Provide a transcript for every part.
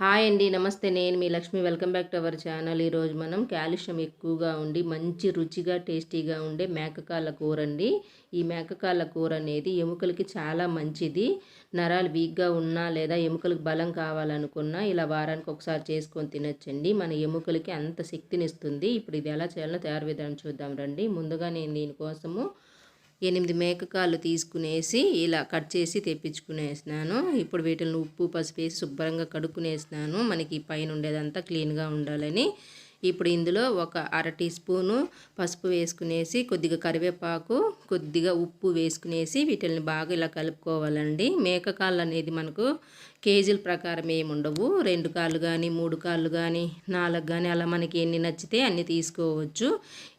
Hi అండి నమస్తే. నేను మీ Lakshmi. Welcome back to our channel. ఈరోజు మనం కాల్షియం ఎక్కువగా ఉండి మంచి రుచిగా టేస్టీగా ఉండే మేకకాళ్ళ కూర అండి. ఈ మేకకాళ్ళ కూర అనేది ఎముకలకి చాలా మంచిది. నరాలు వీక్గా ఉన్నా లేదా ఎముకలకు బలం కావాలనుకున్నా ఇలా వారానికి ఒకసారి చేసుకొని తినొచ్చండి. మన ఎముకలకి అంత శక్తినిస్తుంది. ఇప్పుడు ఇది ఎలా చేయాలో తయారు విధానం చూద్దాం రండి. ముందుగా నేను దీనికోసము ఎనిమిది మేకకాళ్ళు తీసుకునేసి ఇలా కట్ చేసి తెప్పించుకునేసినాను. ఇప్పుడు వీటిని ఉప్పు పసుపు వేసి శుభ్రంగా కడుక్కునేసినాను. మనకి పైన ఉండేదంతా క్లీన్గా ఉండాలని ఇప్పుడు ఇందులో ఒక అర టీ స్పూను పసుపు వేసుకునేసి కొద్దిగా కరివేపాకు కొద్దిగా ఉప్పు వేసుకునేసి వీటిని బాగా ఇలా కలుపుకోవాలండి. మేక కాళ్ళు అనేది మనకు కేజీల ప్రకారం ఏమి ఉండవు. రెండు కాళ్ళు కానీ మూడు కాళ్ళు కానీ నాలుగు కానీ అలా మనకి ఎన్ని నచ్చితే అన్ని తీసుకోవచ్చు.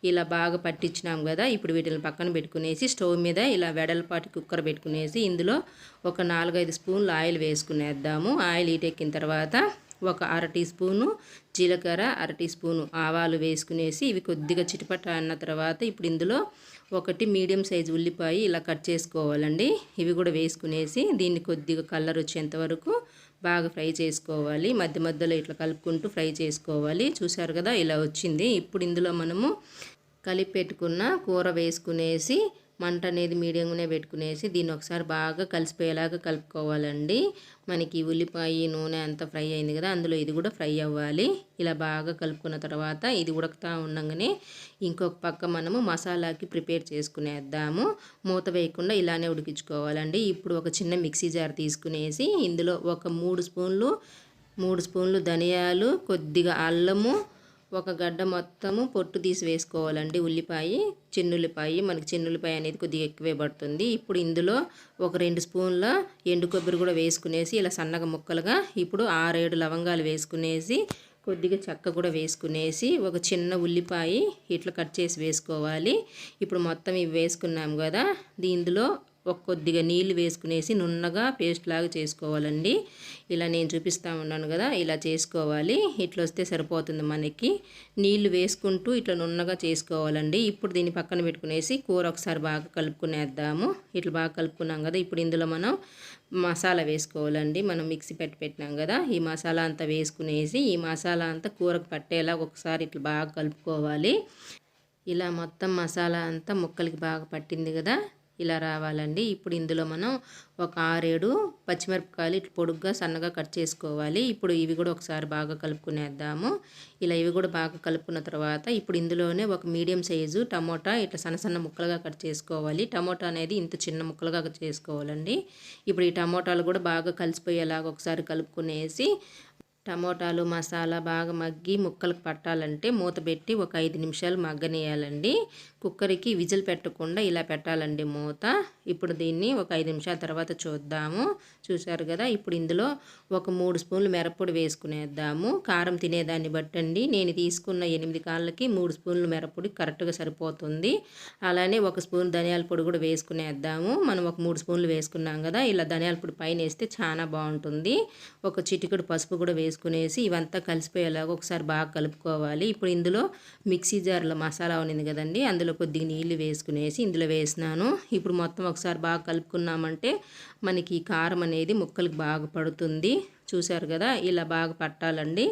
ఇలా బాగా పట్టించినాం కదా ఇప్పుడు వీటిని పక్కన పెట్టుకునేసి స్టవ్ మీద ఇలా వెడల్పాటి కుక్కర్ పెట్టుకునేసి ఇందులో ఒక నాలుగైదు స్పూన్లు ఆయిల్ వేసుకునేద్దాము. ఆయిల్ ఈటెక్కిన తర్వాత ఒక అర టీ స్పూను జీలకర్ర అర టీ స్పూను ఆవాలు వేసుకునేసి ఇవి కొద్దిగా చిటపట అన్న తర్వాత ఇప్పుడు ఇందులో ఒకటి మీడియం సైజు ఉల్లిపాయ ఇలా కట్ చేసుకోవాలండి. ఇవి కూడా వేసుకునేసి దీన్ని కొద్దిగా కలర్ వచ్చేంత వరకు బాగా ఫ్రై చేసుకోవాలి. మధ్య మధ్యలో ఇట్లా కలుపుకుంటూ ఫ్రై చేసుకోవాలి. చూసారు కదా ఇలా వచ్చింది. ఇప్పుడు ఇందులో మనము కలిపి పెట్టుకున్న కూర వేసుకునేసి మంట అనేది మీడియంగానే పెట్టుకునేసి దీన్ని ఒకసారి బాగా కలిసిపోయేలాగా కలుపుకోవాలండి. మనకి ఉల్లిపాయ నూనె అంతా ఫ్రై అయింది కదా అందులో ఇది కూడా ఫ్రై అవ్వాలి. ఇలా బాగా కలుపుకున్న తర్వాత ఇది ఉడకతా ఉండగానే ఇంకొక పక్క మనము మసాలాకి ప్రిపేర్ చేసుకునేద్దాము. మూత వేయకుండా ఇలానే ఉడికించుకోవాలండి. ఇప్పుడు ఒక చిన్న మిక్సీ జార్ తీసుకునేసి ఇందులో ఒక మూడు స్పూన్లు మూడు స్పూన్లు ధనియాలు కొద్దిగా అల్లము ఒక గడ్డ మొత్తము పొట్టు తీసి వేసుకోవాలండి. ఉల్లిపాయ చిన్నుల్లిపాయ. మనకి చిన్నుల్లిపాయ అనేది కొద్దిగా ఎక్కువే పడుతుంది. ఇప్పుడు ఇందులో ఒక రెండు స్పూన్ల ఎండు కొబ్బరి కూడా వేసుకునేసి ఇలా సన్నగా ముక్కలుగా ఇప్పుడు ఆరేడు లవంగాలు వేసుకునేసి కొద్దిగా చెక్క కూడా వేసుకునేసి ఒక చిన్న ఉల్లిపాయ ఇట్లా కట్ చేసి వేసుకోవాలి. ఇప్పుడు మొత్తం ఇవి వేసుకున్నాం కదా దీనిలో ఒక కొద్దిగా నీళ్ళు వేసుకునేసి నున్నగా పేస్ట్ లాగా చేసుకోవాలండి. ఇలా నేను చూపిస్తూ ఉన్నాను కదా ఇలా చేసుకోవాలి. ఇట్లా వస్తే సరిపోతుంది మనకి. నీళ్ళు వేసుకుంటూ ఇట్లా నున్నగా చేసుకోవాలండి. ఇప్పుడు దీన్ని పక్కన పెట్టుకునేసి కూర ఒకసారి బాగా కలుపుకునేద్దాము. ఇట్లా బాగా కలుపుకున్నాం కదా ఇప్పుడు ఇందులో మనం మసాలా వేసుకోవాలండి. మనం మిక్సీ పెట్టి పెట్టినాం కదా ఈ మసాలా అంతా వేసుకునేసి ఈ మసాలా అంతా కూరకు పట్టేలా ఒకసారి ఇట్లా బాగా కలుపుకోవాలి. ఇలా మొత్తం మసాలా అంతా ముక్కలకి బాగా పట్టింది కదా. ఇలా రావాలండి. ఇప్పుడు ఇందులో మనం ఒక ఆరేడు పచ్చిమిరపకాయలు ఇట్లా పొడుగ్గా సన్నగా కట్ చేసుకోవాలి. ఇప్పుడు ఇవి కూడా ఒకసారి బాగా కలుపుకునేద్దాము. ఇలా ఇవి కూడా బాగా కలుపుకున్న తర్వాత ఇప్పుడు ఇందులోనే ఒక మీడియం సైజు టమోటా ఇట్లా సన్న సన్న ముక్కలుగా కట్ చేసుకోవాలి. టమోటా అనేది ఇంత చిన్న ముక్కలుగా చేసుకోవాలండి. ఇప్పుడు ఈ టమోటాలు కూడా బాగా కలిసిపోయేలాగా ఒకసారి కలుపుకునేసి టమోటాలు మసాలా బాగా మగ్గి ముక్కలకు పట్టాలంటే మూత పెట్టి ఒక ఐదు నిమిషాలు మగ్గనేయాలండి కుక్కర్కి విజిల్ పెట్టకుండా ఇలా పెట్టాలండి మూత. ఇప్పుడు దీన్ని ఒక ఐదు నిమిషాల తర్వాత చూద్దాము. చూశారు కదా ఇప్పుడు ఇందులో ఒక మూడు స్పూన్లు మిరప్పొడి వేసుకునేద్దాము. కారం తినేదాన్ని బట్టండి. నేను తీసుకున్న ఎనిమిది కాళ్ళకి మూడు స్పూన్లు మిరప్పొడి కరెక్ట్గా సరిపోతుంది. అలానే ఒక స్పూన్ ధనియాల పొడి కూడా వేసుకునేద్దాము. మనం ఒక మూడు స్పూన్లు వేసుకున్నాం కదా ఇలా ధనియాల పొడి పైన వేస్తే చాలా బాగుంటుంది. ఒక చిటికడు పసుపు కూడా వేసుకునేసి ఇవంతా కలిసిపోయేలాగా ఒకసారి బాగా కలుపుకోవాలి. ఇప్పుడు ఇందులో మిక్సీ జార్లో మసాలా ఉన్నింది కదండి అందులో కొద్దిగా నీళ్ళు వేసుకునేసి ఇందులో వేసినాను. ఇప్పుడు మొత్తం ఒకసారి బాగా కలుపుకున్నామంటే మనకి కారం అనేది ముక్కలకు బాగా పడుతుంది. చూశారు కదా ఇలా బాగా పట్టాలండి.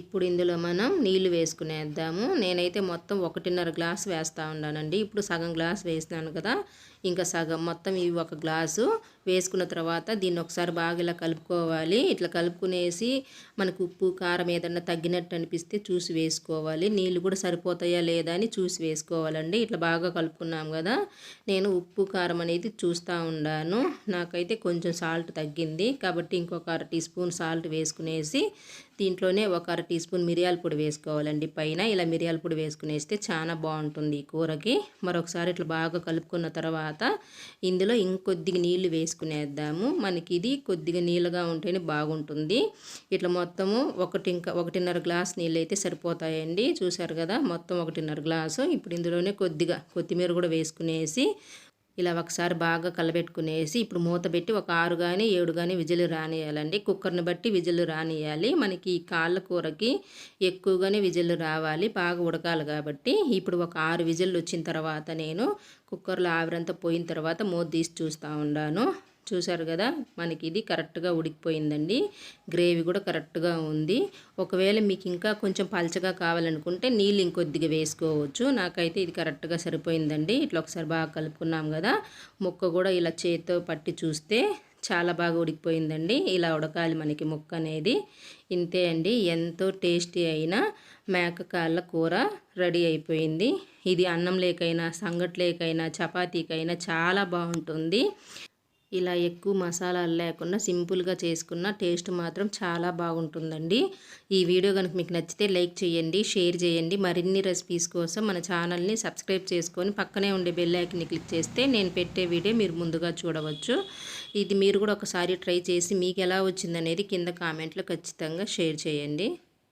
ఇప్పుడు ఇందులో మనం నీళ్ళు వేసుకునేద్దాము. నేనైతే మొత్తం ఒకటిన్నర గ్లాస్ వేస్తూ ఉన్నానండి. ఇప్పుడు సగం గ్లాస్ వేసినాను కదా ఇంకా సగం మొత్తం ఇవి ఒక గ్లాసు వేసుకున్న తర్వాత దీన్ని ఒకసారి బాగా ఇలా కలుపుకోవాలి. ఇట్లా కలుపుకునేసి మనకు ఉప్పు కారం ఏదన్నా తగ్గినట్టు అనిపిస్తే చూసి వేసుకోవాలి. నీళ్ళు కూడా సరిపోతాయా లేదా అని చూసి వేసుకోవాలండి. ఇట్లా బాగా కలుపుకున్నాం కదా నేను ఉప్పు కారం అనేది చూస్తూ ఉన్నాను నాకైతే కొంచెం సాల్ట్ తగ్గింది. కాబట్టి ఇంకొక అర టీ స్పూన్ సాల్ట్ వేసుకునేసి దీంట్లోనే ఒక అర టీ స్పూన్ మిరియాల పొడి వేసుకోవాలండి. పైన ఇలా మిరియాల పొడి వేసుకునేస్తే చాలా బాగుంటుంది ఈ కూరకి. మరొకసారి ఇట్లా బాగా కలుపుకున్న తర్వాత ఇందులో ఇంకొద్దిగా నీళ్ళు వేసుకునేద్దాము. మనకి ఇది కొద్దిగా నీళ్ళగా ఉంటేనే బాగుంటుంది. ఇట్లా మొత్తము ఒకటి ఇంకా ఒకటిన్నర గ్లాస్ నీళ్ళు అయితే సరిపోతాయండి. చూసారు కదా మొత్తం ఒకటిన్నర గ్లాసు. ఇప్పుడు ఇందులోనే కొద్దిగా కొత్తిమీర కూడా వేసుకునేసి ఇలా ఒకసారి బాగా కలబెట్టుకునేసి ఇప్పుడు మూత పెట్టి ఒక ఆరు కానీ ఏడు కానీ విజిల్ రానియాలండి కుక్కర్ని బట్టి విజిల్ రానియాలి మనకి ఈ కాళ్ళ కూరకి ఎక్కువగానే విజిల్ రావాలి. బాగా ఉడకాలి కాబట్టి ఇప్పుడు ఒక ఆరు విజిల్లు వచ్చిన తర్వాత నేను కుక్కర్లో ఆవిరంతా పోయిన తర్వాత మూత తీసి చూస్తూ ఉన్నాను చూసారు కదా మనకి ఇది కరెక్ట్గా ఉడికిపోయిందండి. గ్రేవీ కూడా కరెక్ట్గా ఉంది. ఒకవేళ మీకు ఇంకా కొంచెం పలచగా కావాలనుకుంటే నీళ్ళు ఇంకొద్దిగా వేసుకోవచ్చు. నాకైతే ఇది కరెక్ట్గా సరిపోయిందండి. ఇట్లా ఒకసారి బాగా కలుపుకున్నాం కదా ముక్క కూడా ఇలా చేత్తో పట్టి చూస్తే చాలా బాగా ఉడికిపోయిందండి. ఇలా ఉడకాలి మనకి ముక్క అనేది. ఇంతే అండి ఎంతో టేస్టీ అయిన మేకకాళ్ళ కూర రెడీ అయిపోయింది. ఇది అన్నం లేకైనా సంగట్లేకైనా చపాతీకైనా చాలా బాగుంటుంది. ఇలా ఎక్కువ మసాలాలు లేకుండా సింపుల్గా చేసుకున్న టేస్ట్ మాత్రం చాలా బాగుంటుందండి. ఈ వీడియో కనుక మీకు నచ్చితే లైక్ చేయండి షేర్ చేయండి. మరిన్ని రెసిపీస్ కోసం మన ఛానల్ని సబ్స్క్రైబ్ చేసుకొని పక్కనే ఉండే బెల్ ఐకన్ని క్లిక్ చేస్తే నేను పెట్టే వీడియో మీరు ముందుగా చూడవచ్చు. ఇది మీరు కూడా ఒకసారి ట్రై చేసి మీకు ఎలా వచ్చిందనేది కింద కామెంట్లో ఖచ్చితంగా షేర్ చేయండి.